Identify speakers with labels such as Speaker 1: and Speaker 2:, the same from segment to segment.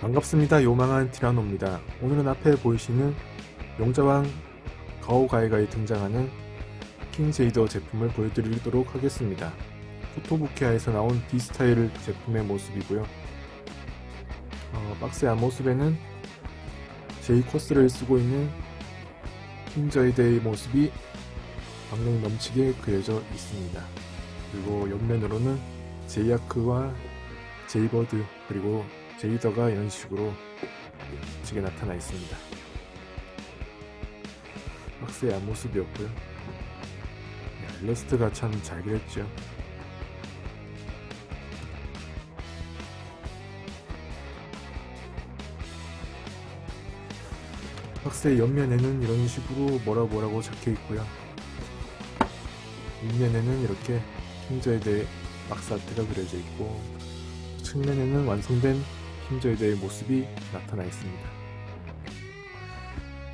Speaker 1: 반갑습니다. 요망한 티라노입니다. 오늘은 앞에 보이시는 용자왕 가오가이가에 등장하는 킹제이더 제품을 보여드리도록 하겠습니다. 포토부케아에서 나온 디스타일 제품의 모습이고요. 어, 박스의 앞모습에는 제이 코스를 쓰고 있는 킹제이더의 모습이 박력 넘치게 그려져 있습니다. 그리고 옆면으로는 제이아크와 제이버드 그리고 제이더가 이런 식으로 멋지게 나타나 있습니다. 박스의 앞모습이었고요. 야, 일러스트가 참 잘 그렸죠. 박스의 옆면에는 이런 식으로 뭐라 뭐라고 적혀 있고요. 윗면에는 이렇게 킹저에 대해 박스 아트가 그려져 있고 측면에는 완성된 킹저에대의 모습이 나타나 있습니다.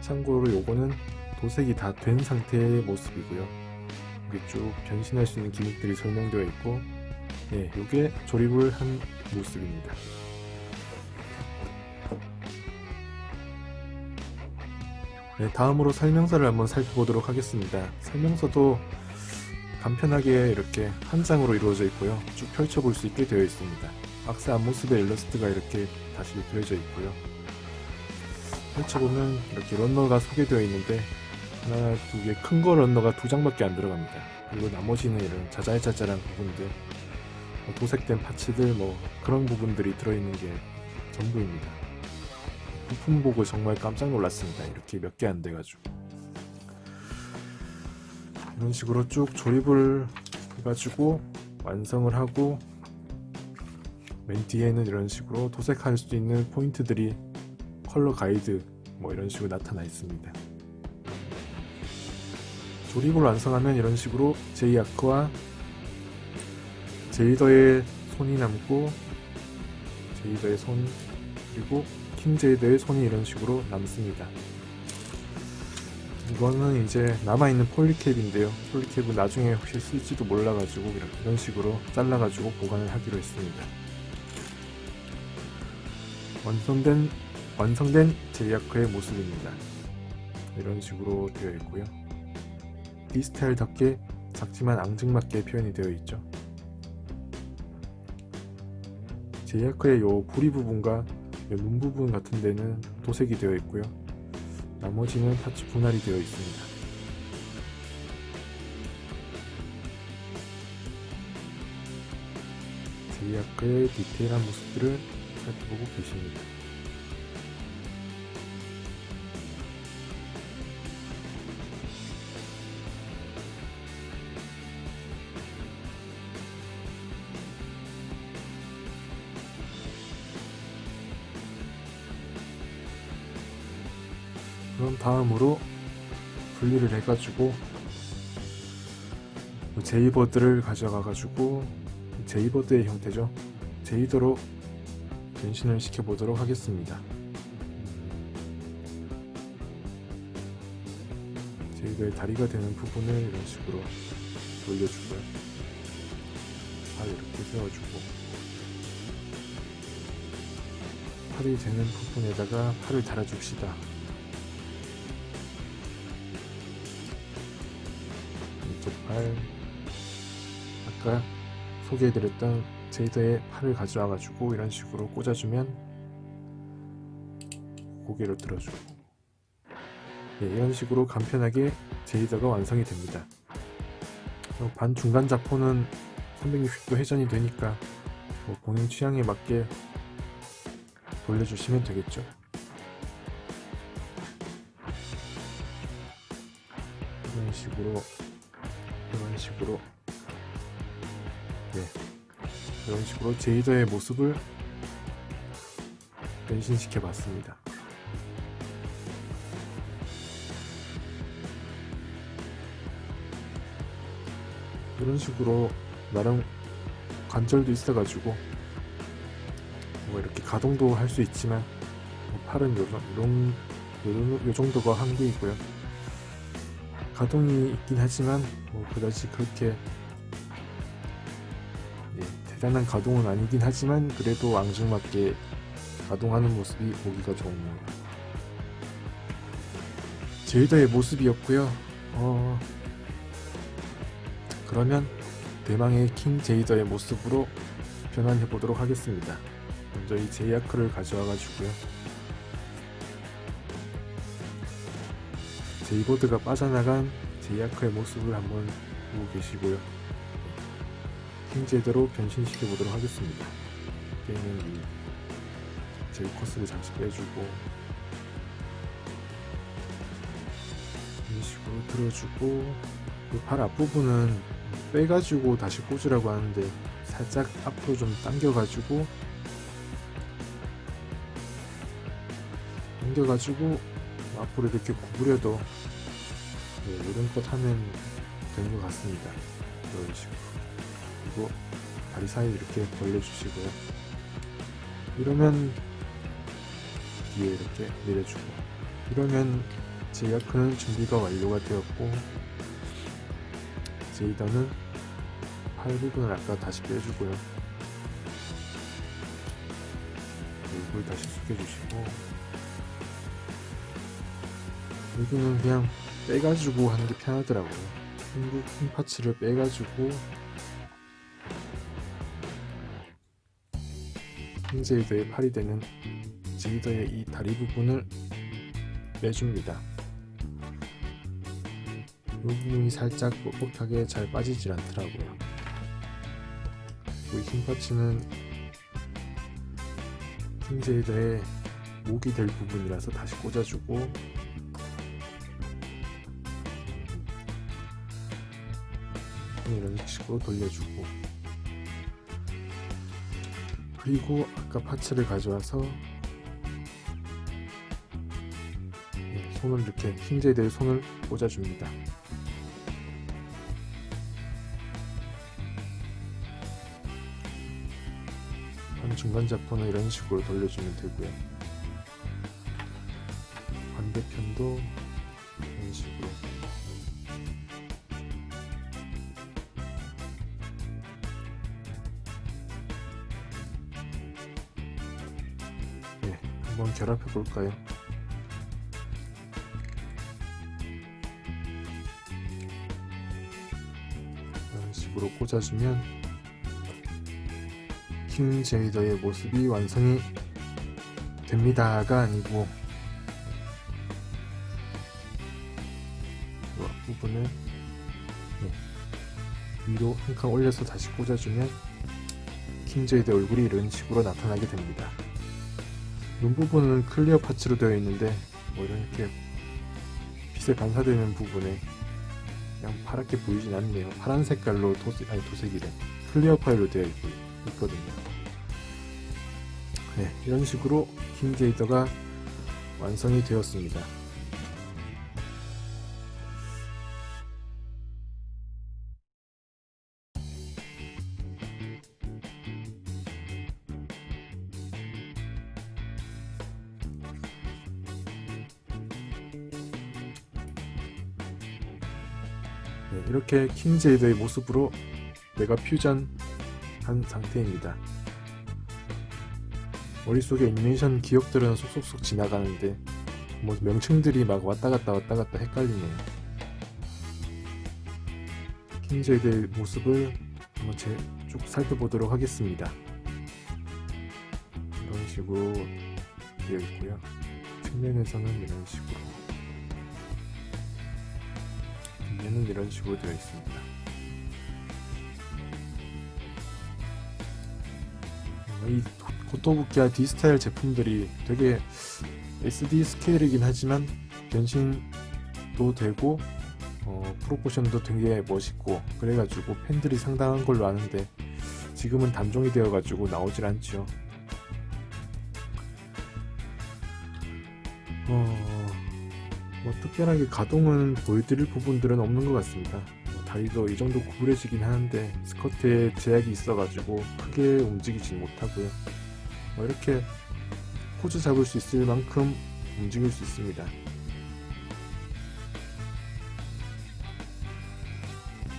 Speaker 1: 참고로 요거는 도색이 다 된 상태의 모습이고요. 여기 쭉 변신할 수 있는 기믹들이 설명되어 있고, 예, 요게 조립을 한 모습입니다. 네, 다음으로 설명서를 한번 살펴보도록 하겠습니다. 설명서도 간편하게 이렇게 한 장으로 이루어져 있고요. 쭉 펼쳐볼 수 있게 되어 있습니다. 박스 앞모습의 일러스트가 이렇게 다시 그려져 있고요. 펼쳐보면 이렇게 런너가 소개되어 있는데 하나, 두 개, 큰 거 런너가 두 장밖에 안 들어갑니다. 그리고 나머지는 이런 자잘자잘한 부분들, 뭐 도색된 파츠들, 뭐 그런 부분들이 들어있는 게 전부입니다. 부품 보고 정말 깜짝 놀랐습니다. 이렇게 몇 개 안 돼가지고. 이런 식으로 쭉 조립을 해가지고 완성을 하고 맨 뒤에는 이런 식으로 도색할 수 있는 포인트들이 컬러 가이드 뭐 이런 식으로 나타나 있습니다. 조립을 완성하면 이런 식으로 제이아크와 제이더의 손이 남고 제이더의 손 그리고 킹 제이더의 손이 이런 식으로 남습니다. 이거는 이제 남아있는 폴리캡인데요. 폴리캡은 나중에 혹시 쓸지도 몰라가지고 이런 식으로 잘라가지고 보관을 하기로 했습니다. 완성된 완성된 제이아크의 모습입니다. 이런 식으로 되어 있고요. 디스타일답게 작지만 앙증맞게 표현이 되어 있죠. 제이아크의 요 부리 부분과 요눈 부분 같은 데는 도색이 되어 있고요. 나머지는 파츠 분할이 되어 있습니다. 제이아크의 디테일한 모습들을 살펴보고 계십니다. 그럼 다음으로 분리를 해가지고 제이버드를 가져가가지고 제이버드의 형태죠. 제이더로 변신을 시켜보도록 하겠습니다. 제이더의 다리가 되는 부분을 이런 식으로 돌려주고요. 팔을 이렇게 세워주고 팔이 되는 부분에다가 팔을 달아줍시다. 이쪽 팔 아까 소개해드렸던 제이더의 팔을 가져와 가지고 이런 식으로 꽂아주면 고개를 들어주고 예, 이런 식으로 간편하게 제이더가 완성이 됩니다. 어, 반 중간 자포는 360도 회전이 되니까 뭐 본인 취향에 맞게 돌려주시면 되겠죠. 이런 식으로 이런 식으로 네 이런 식으로 제이더의 모습을 변신시켜 봤습니다. 이런 식으로 나름 관절도 있어가지고 뭐 이렇게 가동도 할 수 있지만 뭐 팔은 요, 요, 요, 요 정도가 한계이고요. 가동이 있긴 하지만 뭐 그다지 그렇게 예, 대단한 가동은 아니긴 하지만 그래도 앙증맞게 가동하는 모습이 보기가 좋네요. 제이더의 모습이었고요. 어, 그러면 대망의 킹 제이더의 모습으로 변환해 보도록 하겠습니다. 먼저 이 제이아크를 가져와 가지고요. 제이보드가 빠져나간 제이아크의 모습을 한번 보고 계시고요. 킹 제이더로 변신시켜 보도록 하겠습니다. 게임은 코스를 잠시 빼주고 이런 식으로 들어주고 그발 앞부분은 빼가지고 다시 꽂으라고 하는데 살짝 앞으로 좀 당겨가지고 당겨가지고 앞으로 이렇게 구부려도 네, 이런 것 하면 되는 것 같습니다. 이런 식으로 그리고 다리 사이 이렇게 벌려주시고요. 이러면 뒤에 이렇게 내려주고 이러면 제이아크는 준비가 완료가 되었고 제이더는 팔 부분을 아까 다시 빼주고요. 얼굴 다시 숙여주시고 여기는 그냥 빼가지고 하는 게 편하더라고요. 흰, 흰 파츠를 빼가지고 흰 제이더의 팔이 되는 제이더의 이 다리 부분을 빼줍니다. 이 부분이 살짝 뻑뻑하게 잘 빠지질 않더라고요. 그리고 흰 파츠는 흰 제이더의 목이 될 부분이라서 다시 꽂아주고 이런 식으로 돌려주고 그리고 아까 파츠를 가져와서 네, 손을 이렇게 흰제이드의 손을 꽂아줍니다. 한 중간 자포는 이런 식으로 돌려주면 되고요. 반대편도 한번 결합해 볼까요? 이런 식으로 꽂아주면 킹 제이더의 모습이 완성이 됩니다가 아니고 이 앞부분을 네, 위로 한 칸 올려서 다시 꽂아주면 킹 제이더 얼굴이 이런 식으로 나타나게 됩니다. 눈 부분은 클리어 파츠로 되어 있는데 뭐 이렇게 빛에 반사되는 부분에 그냥 파랗게 보이진 않네요. 파란 색깔로 도색 아니 도색이래 클리어 파일로 되어 있고 있거든요. 네, 이런 식으로 킹제이더가 완성이 되었습니다. 네, 이렇게 킹제이더의 모습으로 내가 퓨전 한 상태입니다. 머릿속에 애니메이션 기억들은 쏙쏙쏙 지나가는데 뭐 명칭들이 막 왔다 갔다 왔다 갔다 헷갈리네요. 킹제이드의 모습을 한번 제, 쭉 살펴보도록 하겠습니다. 이런 식으로 되어 있고요. 측면에서는 이런 식으로 뒷면은 이런 식으로 되어 있습니다. 어, 이 고토부키와 디스타일 제품들이 되게 SD 스케일이긴 하지만 변신도 되고 어, 프로포션도 되게 멋있고 그래가지고 팬들이 상당한 걸로 아는데 지금은 단종이 되어가지고 나오질 않죠. 어, 뭐 특별하게 가동은 보여드릴 부분들은 없는 것 같습니다. 뭐 다리도 이 정도 구부려지긴 하는데 스커트에 제약이 있어가지고 크게 움직이지 못하고요. 뭐 이렇게 포즈 잡을 수 있을 만큼 움직일 수 있습니다.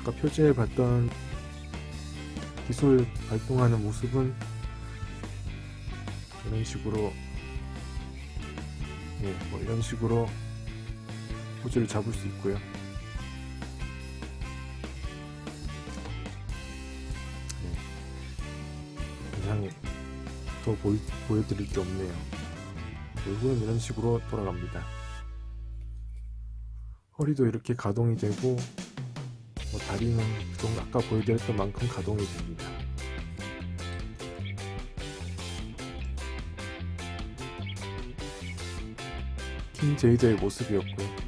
Speaker 1: 아까 표지에 봤던 기술 발동하는 모습은 이런 식으로 예, 뭐 이런 식으로 포즈를 잡을 수 있고요. 네. 이상이 더 보이, 보여드릴 게 없네요. 얼굴은 이런 식으로 돌아갑니다. 허리도 이렇게 가동이 되고 뭐 다리는 그 정도 아까 보여드렸던 만큼 가동이 됩니다. 킹 제이저의 모습이었고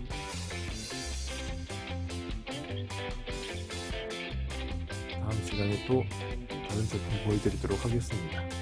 Speaker 1: 또 다른 제품 보여드리도록 하겠습니다.